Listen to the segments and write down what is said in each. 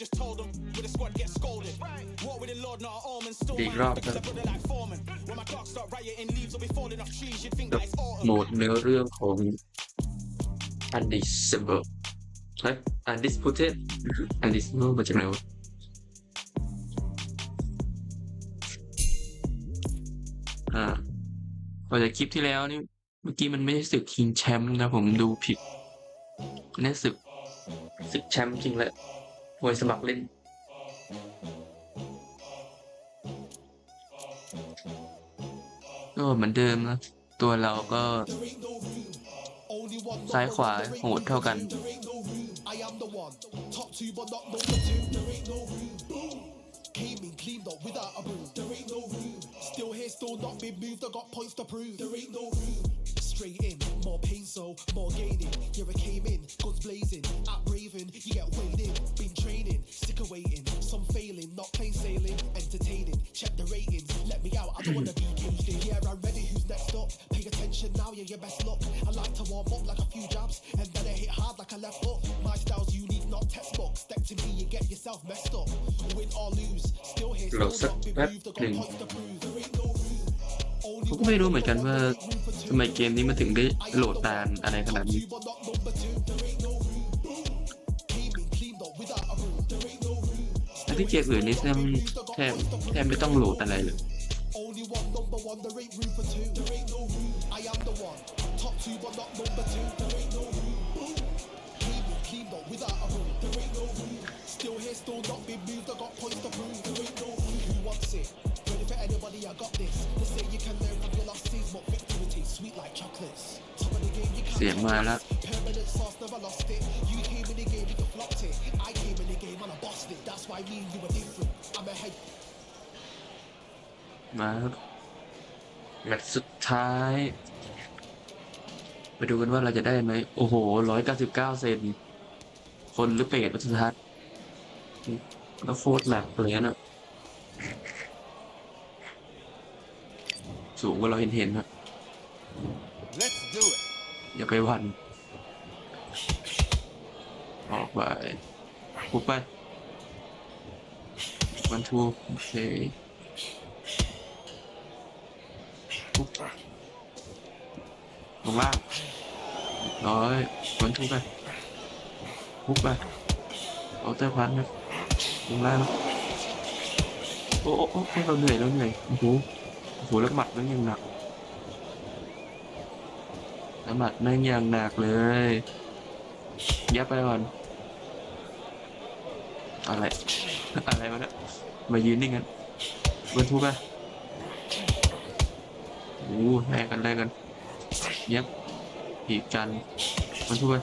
just told them with a squad get scolded. Walk with the Lord, not an omen. Still Big mine, rock, because I huh? put it like foreman. When my clock start rioting, leaves will be falling off trees. You'd think that it's โหม autumn. ดเนื้อเรื่องของ Undisable เฮ้ย Undisputed Undisable มาจากไหนวะอ่าพอจากคลิปที่แล้วนี่เมื่อกี้มันไม่ใช่ศึกคิงแชมป์นะผมดูผิดนี่ศึกศึกแชมป์จริงแหละ มวยสมัครเล่นก็เหมือนเดิมนะ ตัวเราก็ซ้ายขวาโหดเท่ากัน I am the one. Top two, but not number two. There ain't no room. Boom. Came in cleaned up without a broom. There ain't no room. Still here, still not been moved. I got points to prove. There ain't no room. Spray more pain, so more gaining. Yeah, I came in, guns blazing. At raving, you get weighed in. Been training, sick of waiting. Some failing, not plain sailing. Entertaining, check the ratings. Let me out, I don't wanna be caged in. Yeah, I'm ready, who's next up? Pay attention now, yeah, your best luck. I like to warm up like a few jabs, and then I hit hard like a left hook. My style's unique, not textbook. Step to me, you get yourself messed up. Win or lose, still here, still not be moved. I got points to prove. There ain't no ผมก็ไม่รู้เหมือนกันว่าทำไมเกมนี้มันถึงได้โหลดนานอะไรขนาดนี้แต่ที่เกมอื่นนี่แทบแทบแทบไม่ต้องโหลดอะไรเลย Ready for anybody? I got this. They say you can learn from your losses, but victory tastes sweet like chocolates. Top of the game, you can't เสียงมาแล้ว Permanent sauce, never lost it. You came in the game, you flopped it. I came in the game and I bossed it. That's why me and you are different. I'm ahead. มาครับแมตช์สุดท้าย ไปดูกันว่าเราจะได้ไหมโอ้โหร้อยเก้าสิบเก้าเซนคนหรือเป็ดวัชทัศน์แล้วโคตรแหลกเลยนะ สูงกว่าเราเห็นเห็นๆนะ Let's do it. อย่าไปหวัน ออกไปปุบไปวันทูโอเคปุ๊บลงล่างร้อยวันทูไปปุ๊บไปเอาเตอร์พันนะลงล่างโอ้โอ้โอ้เราเหนื่อยเราเหนื่อยโอ้โห โหแล้วหมัดมันยังหนักน้ำหนักแม่งย่างหนักเลยยับไปก่อน อะไร อะไรวะเนี่ยมายืนนิ่งกันบนทุบไปโอ้หแลกกันแลกกันยับผีกกันบนทุบไป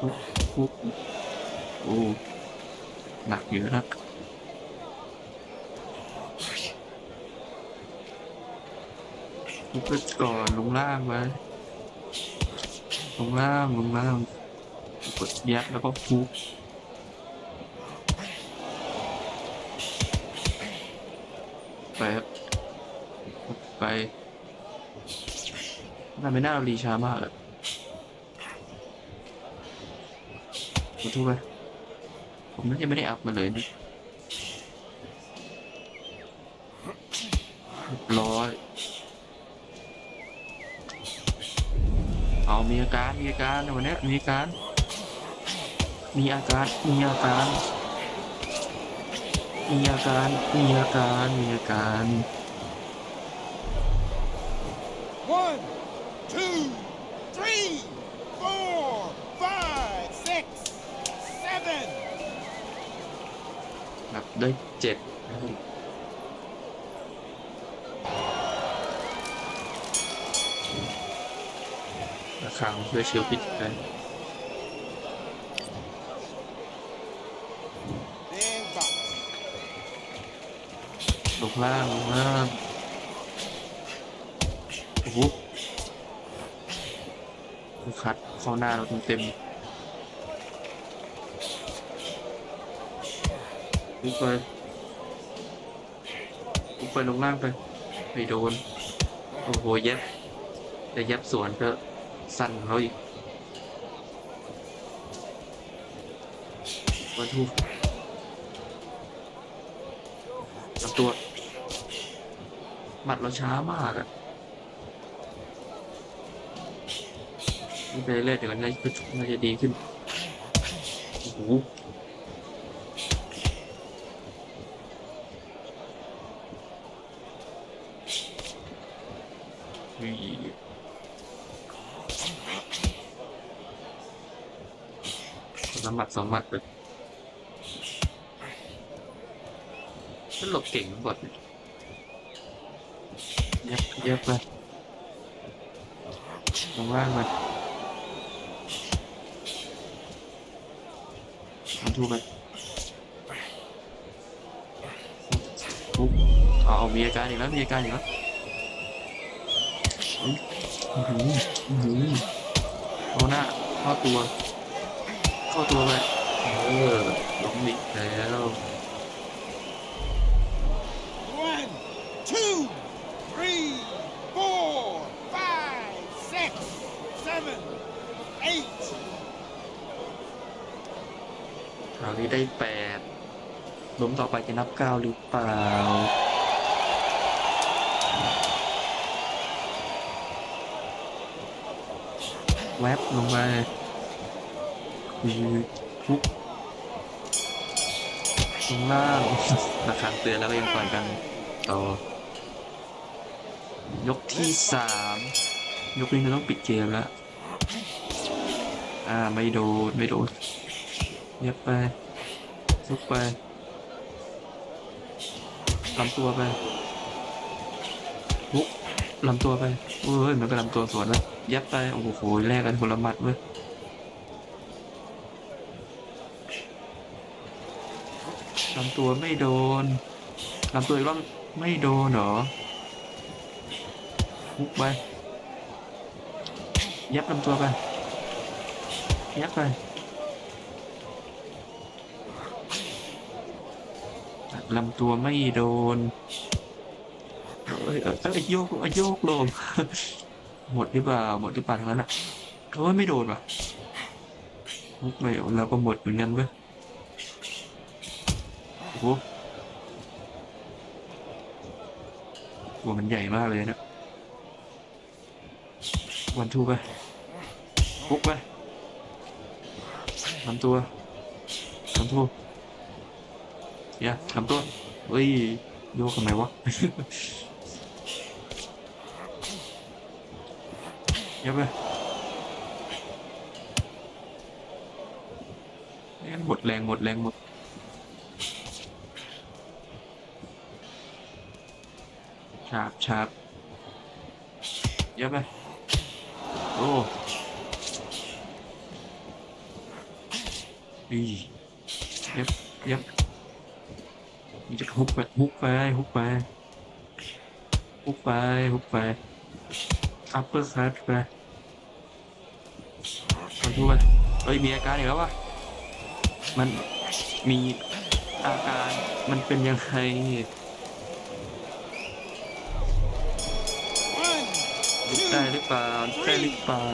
ปุ๊บปุ๊บโอ้หนักอยู่นะ ทุบไปก่อนลงล่างไปลงล่างลงล่างกดยัดแล้วก็ฟุกไปครับไปทำไม่น่าเรารีช้ามากเลยขอโทษไปผมน่าจะไม่ได้อัพมาเลยนะร้อย เอามีอาการมีอาการวันนี้มีอาการ มีอาการมีอาการ มีอาการมีอาการมีอาการ One, two, three, four, five, six, seven. นับได้เจ็ดนะครับระฆังเพื่อเชียวพิษกันลงล่างลงล่างโอ้โหคัดเข้าหน้าเราเต็มๆลุกไปลุกไปลงล่างไปไม่โดน โอ้โห เย็บแต่เย็บสวนก็ สั้นเขาอีกวันทูลำตัวหมัดเราช้ามากอะนี่ไปเรื่อยเดี๋ยวน่าจะน่าจะดีขึ้นโอ้โหอื นละหมัดสองหมัดเลยมันหลบเก่งกว่าเนี่ยเย็บเย็บไปลงล่างไปมันทูไปทุบเอาเอามีอาการอีกแล้วมีอาการอีกแล้วอื้อหืออื้อหือเอาหน้าเข้าตัว เข้าตัวไปเออล้มอีกแล้ว One, two, three, four, five, six, seven, eight. คราวนี้ได้แปดล้มต่อไปจะนับเก้าหรือเปล่า แวบลงมาคือ ทุกลงล่างระคังเตือนแล้วก็ยังปล่อยกันต่อยกที่สามยกนี้เราต้องปิดเกมแล้วอ่าไม่โดนไม่โดนเย็บไปซุกไปลำตัวไปลุกลำตัวไปเอ้ยมันก็ลำตัวสวนแล้วย็บไปโอ้โหแลกกันคนละหมัดเว้ย ลำตัวไม่โดนลำตัวอีกรอบไม่โดนเหรอลุกไปย็บลำตัวไปย็บไปลำตัวไม่โดนเอ้ยเอ้ยโยกเอ้ยโยกลมหมดหรือเปล่า หมดหรือเปล่าทั้งนั้นอะโอ้ยไม่โดนว่ะไม่เราก็หมดเหมือนกันเว้ย โอ้โหตัวมันใหญ่มากเลยนะ วันทูไปพุกไปลำตัวลำตัวอย่าทำตัวเฮ้ยโยกทำไมวะอย่าไปหมดแรงหมดแรงหมด ชาบชาบอย่าไปโอ้ดีเย็บเย็บมันจะฮุกไปฮุกไปฮุกไปฮุกไปฮุกไปอัปเปอร์คัตไปมันทุกไปเฮ้ยมีอาการอีกแล้ววะมันมีอาการมันเป็นยังไง ได้หรือเปล่าลุกได้หรือเปล่า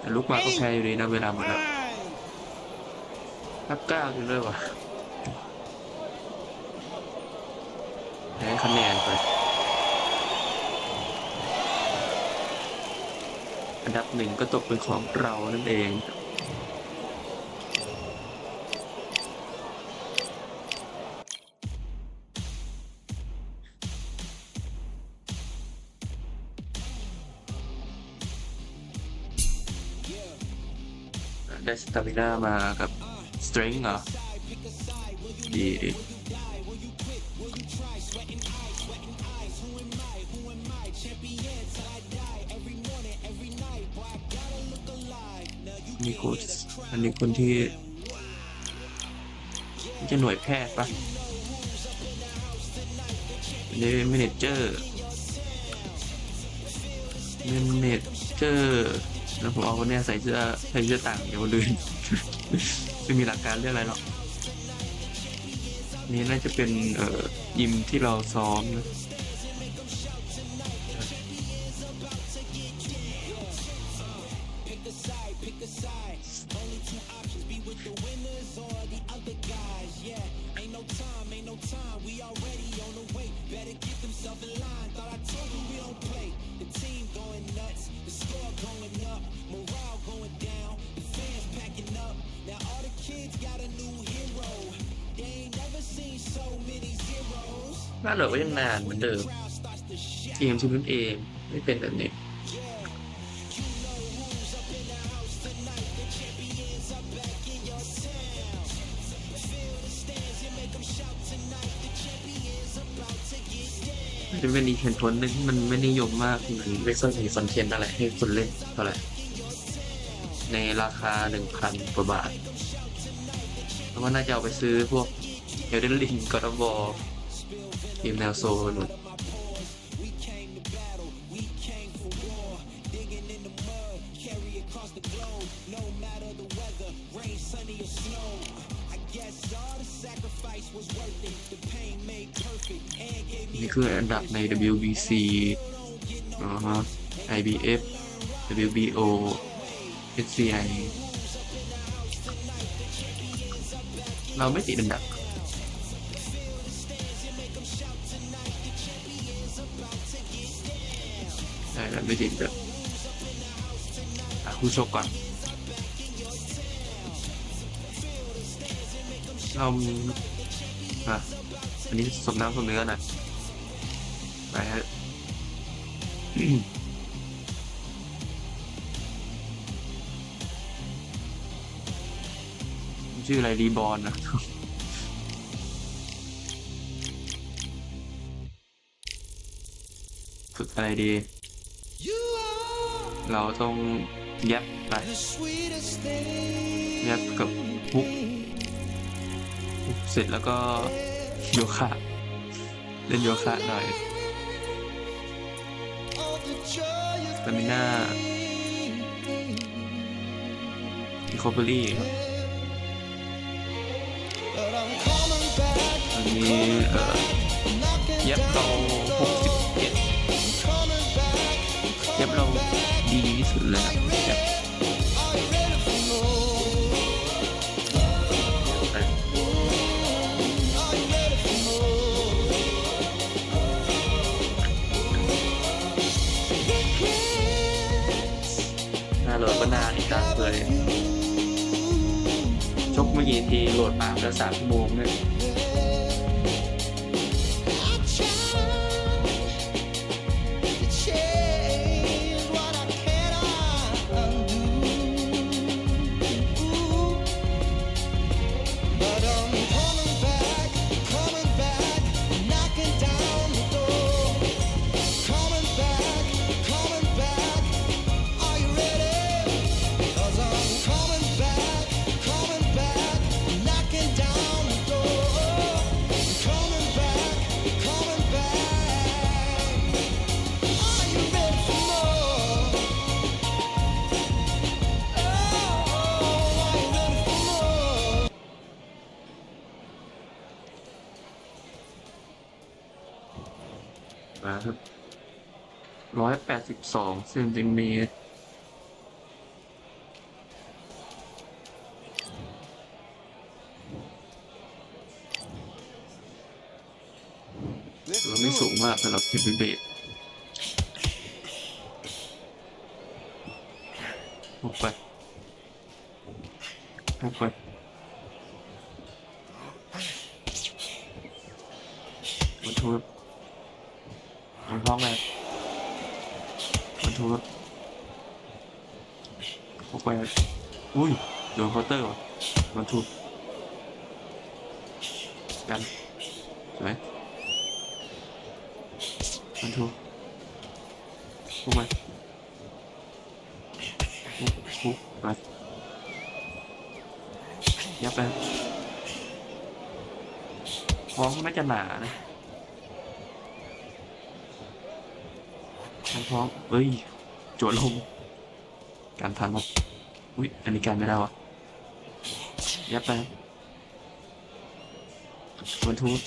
แต่ลุกมาก็แพ้อยู่ดีนะเวลาหมดแล้วนับเก้าอยู่เลยวะแพ้คะแนนไปอันดับหนึ่งก็ตกเป็นของเรานั่นเอง ตามิน่ามากับสตริงเหรอดีดีนี่กูอันนี้คนที่จะหน่วยแพทย์ปะอันนี้เมเนเจอร์เมเนเจอร์ แล้วผมเอาคนเนี้ยใส่เสื้อใส่เสื้อต่างอย่างคนอื่น ไม่มีหลักการเรื่องอะไรหรอกนี่น่าจะเป็นเอ่อยิมที่เราซ้อมนะ เหมือนเดิมเกมชิ้นเองไม่เป็นแบบนี้มันจะเป็นอีกเหตุผลหนึ่งที่มันไม่นิยมมากคือไม่ค่อยมีคอนเทนต์อะไรให้คนเล่นเท่าไหร่ในราคาหนึ่งพันกว่าบาทเพราะว่าน่าจะเอาไปซื้อพวกเอลเดนลิงกอร์บอที มแนวโซนนี่คืออันดับใน WBC อ๋อฮะ IBF WBO SCI เราไม่ติดอันดับ ไม่ติดอันดับอะคู่ชกก่อน เราอะอันนี้สมน้ำสมเนื้อหน่อยไปฮะชื่ออะไรรีบอลนะฝึกอะไรดี You are เราต้องแยบไปแยบกับฮุกฮุกเสร็จแล้วก็โยคะเล่นโยคะหน่อยสตามิน่าอีโคเบอรี่อันนี้เอ่อเย็บเรา ดีที่สุดเลยครับหน้าโหลดก็นานอีกครั้งเลยชกเมื่อกี้ทีโหลดมาแล้วสามชั่วโมงเนี่ย ร้อยแปดสิบสองเซนติเมตร Let's ถือว่าไม่สูงมากสำหรับเฮฟวีเบทลุกไปลุกไปมันทูบมันท้องไปมั นทูบลุกไปอุ้ยโดนเคาน์เตอร์ว่ะมันทูบกันสวยมันถูกถูกไหมถูกถูกไปยับไปท้องน่าจะหนานะ ท้องท้องเอ้ยจวดลมการทันมั้อุ้ยอันนี้การไม่ได้วะยับไปมันทุก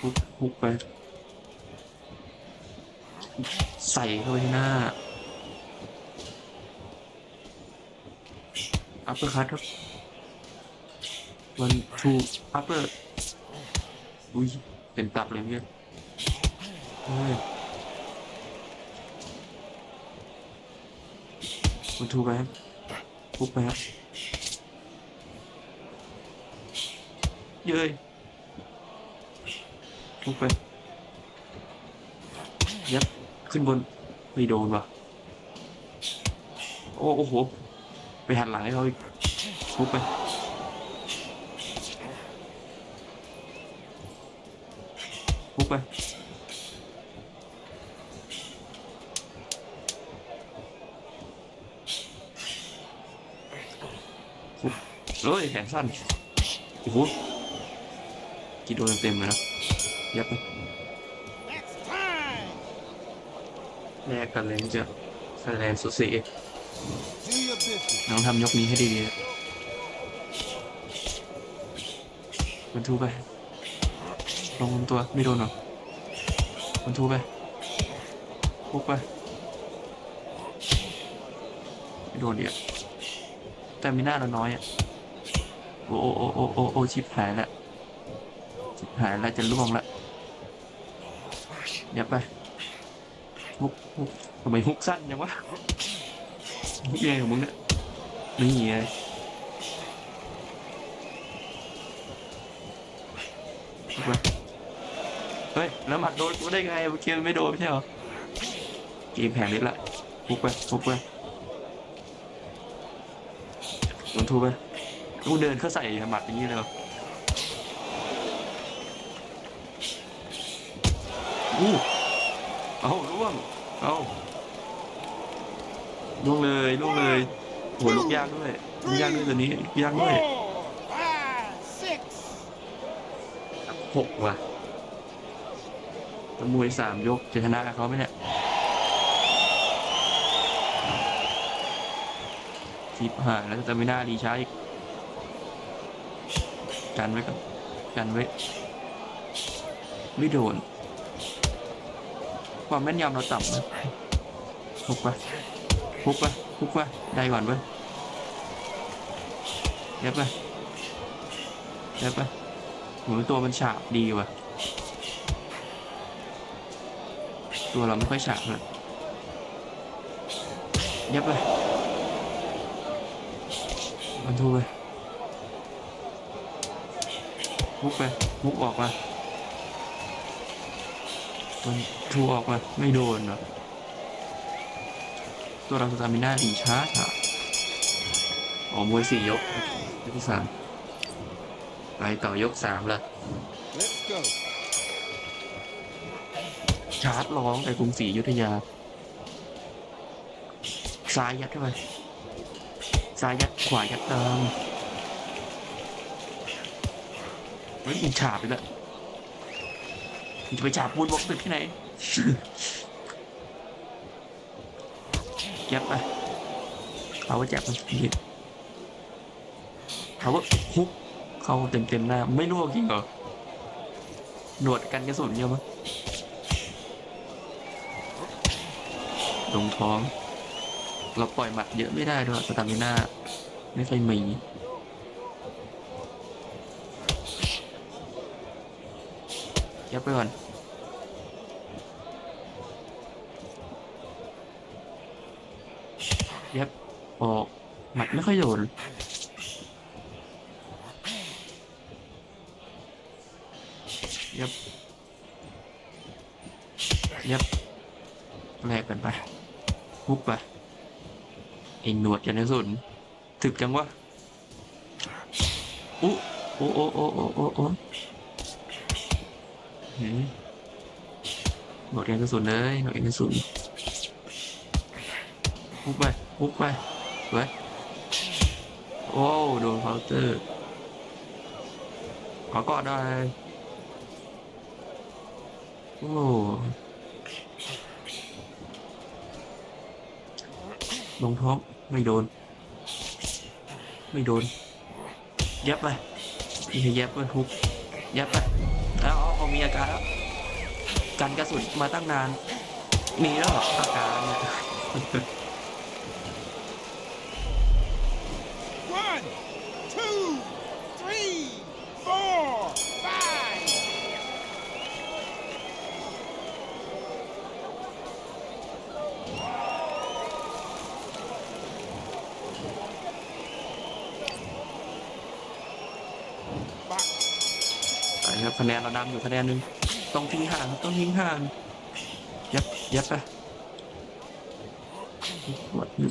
ทุกทุกไป ใส่เข้าไปที่หน้า อัปเปอร์คัตครับวันทูอัปเปอร์อุ้ยเป็นตับเลยเนี่ยเฮ้ย วันทูไปครับพุกไปครับเย้ยลุกไปยับขึ้นบนไม่โดนว่ะโอ้โอ้โห ไปหันหลังให้เขาอีกลุกไปลุกไป เลยแขนสั้นโอ้โหกินโดนเต็มเลยนะยับไป That's time. แลกกันเลยจะคะแนนสุดสีน้องทำยกนี้ให้ดีๆมันทูไป ลงตัวไม่โดนหรอมันทูไปพุกไปไม่โดนเดียวแต่มีหน้าเราน้อยอะ โอ้โอ้โอ้โอ้โอ้ชิบหายแล้วชิบหายแล้วจะล่วงแล้วเดี๋ยวไปฮุกฮุกทำไมฮุกสั้นจังวะฮุกแยังไงของมึงเนี่ยนี่ไงฮุกไปเฮ้ยแล้วหมัดโดนกูได้ไงเมื่อกี้มันไม่โดนไม่ใช่เหรอเกมแผงนิดละฮุกไปฮุกไปโดนทูไป กูเดินเข้าใส่หมัดอย่างนี้เลยอู้เอาล่วง เอาล่วงเลยล่วงเลยโหลูกยากด้วยลูกยากด้วยตัวนี้ยากด้วยหกว่ะตะมวยสามยกจะชนะเขาไหมเนี่ยทิปหายแล้วจะไม่น่าดีช้าอีก กันไว้ก่อนกันไว้ไม่โดน ความแม่นยำเราต่ำนะพุกไปพุกไปพุกไปได้ก่อนเว้ยเย็บไปเย็บไปเหมือนตัวมันฉาบดีว่ะ ตัวเราไม่ค่อยฉาบเลยเย็บไปมันทูไป พุกไปพุกออกมามันทูออกมา ไม่โดนเหรอตัวเราสตามิน่าดีช้าค่ะ อ๋อมวยสี่ยกยกที่สามไปต่อยกสามละ Let's go. ชาร์จร้องแต่กรุงศรีอยุธยา ซ้ายยัดเข้าไปซ้ายยัดขวายัดตาม เฮ้ยมึงฉาบไปล้วมึงจะไปฉาบบูนบอกตึกที่ไหนเก็บไปเขาว่าแจ็บมันผิดเขาว่าฮุกเข้าเต็มเต็มๆหน้าไม่รู้จริงเหรอหนวดกันกระสุนเยอะมั้ยลงท้อง เราปล่อยหมัดเยอะไม่ได้ด้วยสตามิน่าไม่เคอยมี ยับไปก่อนยับออกหมัดไม่ค่อยโดนยับยับแลกกันไปฮุบไปไอ้หนวดกันนสุนถึกจังวะอุ๊โอ้โอ้โอ้โอ้โอ้โอ้ หมหนวดกันกระสุนเลยหนวดกันกระสุนฮุบไปฮุบไปไว้โอ้โดนเคาน์เตอร์ขอกอดได้โอ้ลงท้องไม่โดน ไม่โดนยับไปนี่ให้ยับไปทุกยับไป อาการกันกระสุนมาตั้งนาน มีแล้วเหรออาการเนี่ย คะแนนเรานำอยู่คะแนนหนึ่งต้องทิ้งห่างต้องทิ้งห่างยับยับไป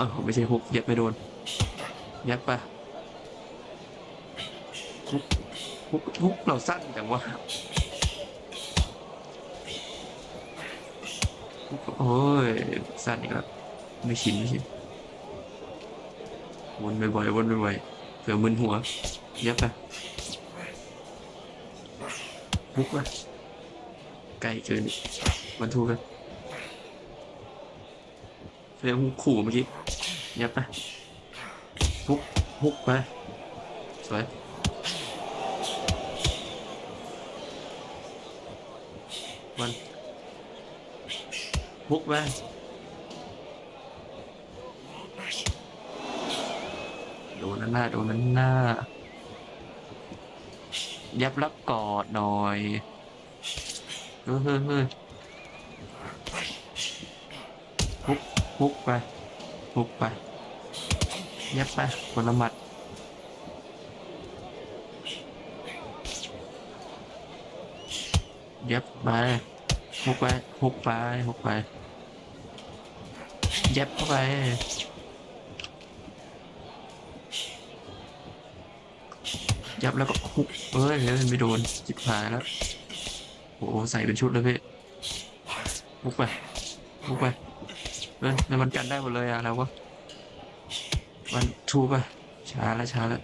อ๋อไม่ใช่ฮุกยับไม่โดนยับไปฮุกฮุกฮุกเราสั้นจังวะฮุกโอ้ยสั้นอีกแล้วไม่ชินไม่ชินวนบ่อยๆวนบ่อยๆเผื่อมึนหัวยับไป ฮุกไปไกลเกินมันทูกันเรียกฮุกขู่เมื่อกี้ยับไปฮุกฮุกไปสวยวันฮุกไปโดนนั่นหน้าโดนนั่นหน้า ยับรับกอดหน่อยเฮ้ยเฮ้ยเฮ้ยฮุกฮุกไปฮุกไปยับไปคนละหมัดยับไปฮุกไปฮุกไปฮุกไปยับเข้าไป ยับแล้วก็คุกเอ้ยเฮ้ยไม่โดนจิบหายแล้วโอ้โหใส่เป็นชุดเลยพี่มุกไปมุกไปเฮ้ยมันกันได้หมดเลยอะแล้ววะวันทูไปช้าแล้วช้าแล้ว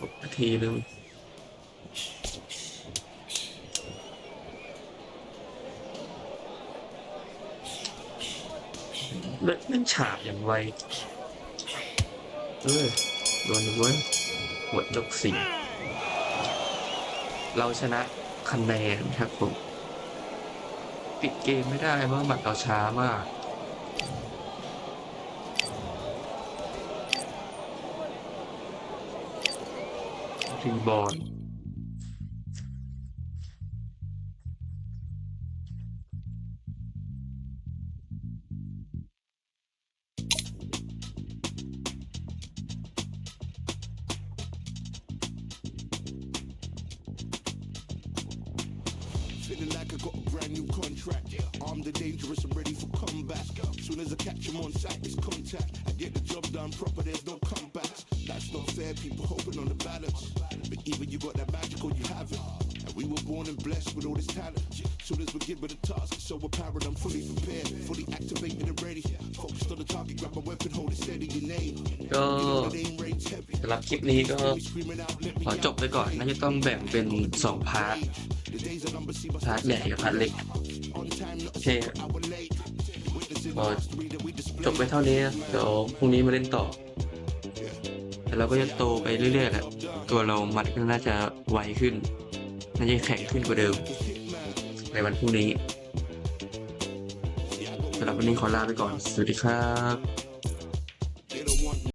หกนาทีเลยเล่นเล่นฉาบอย่างไว เออโดนเว้ยหมดยกสี่เราชนะคะแนนครับผมปิดเกมไม่ได้เพราะบัตรเราช้ามากทีบอล born and blessed with all this talent. Soon as we get with the task, it's so apparent I'm fully prepared, fully activated and ready. Focused on the target, grab my weapon, hold it steady, your name. ก็ You know that aim range heavy. สำหรับคลิปนี้ก็ Screaming out, let me ขอจบไปก่อน น่าจะต้องแบ่งเป็นสองพาร์ท The days are numbered, see my พาร์ทใหญ่กับพาร์ทเล็ก on time, not โอเค hour late. Witnessing ก็ the history that we display. จบไปเท่านี้นะเดี๋ยวพรุ่งนี้มาเล่นต่อ แต่เราก็จะโตไปเรื่อยๆแหละตัวเรามัดก็น่าจะไวขึ้น น่าจะแข็งขึ้นกว่าเดิม ในวันพรุ่งนี้สำหรับวันนี้ขอลาไปก่อน สวัสดีครับ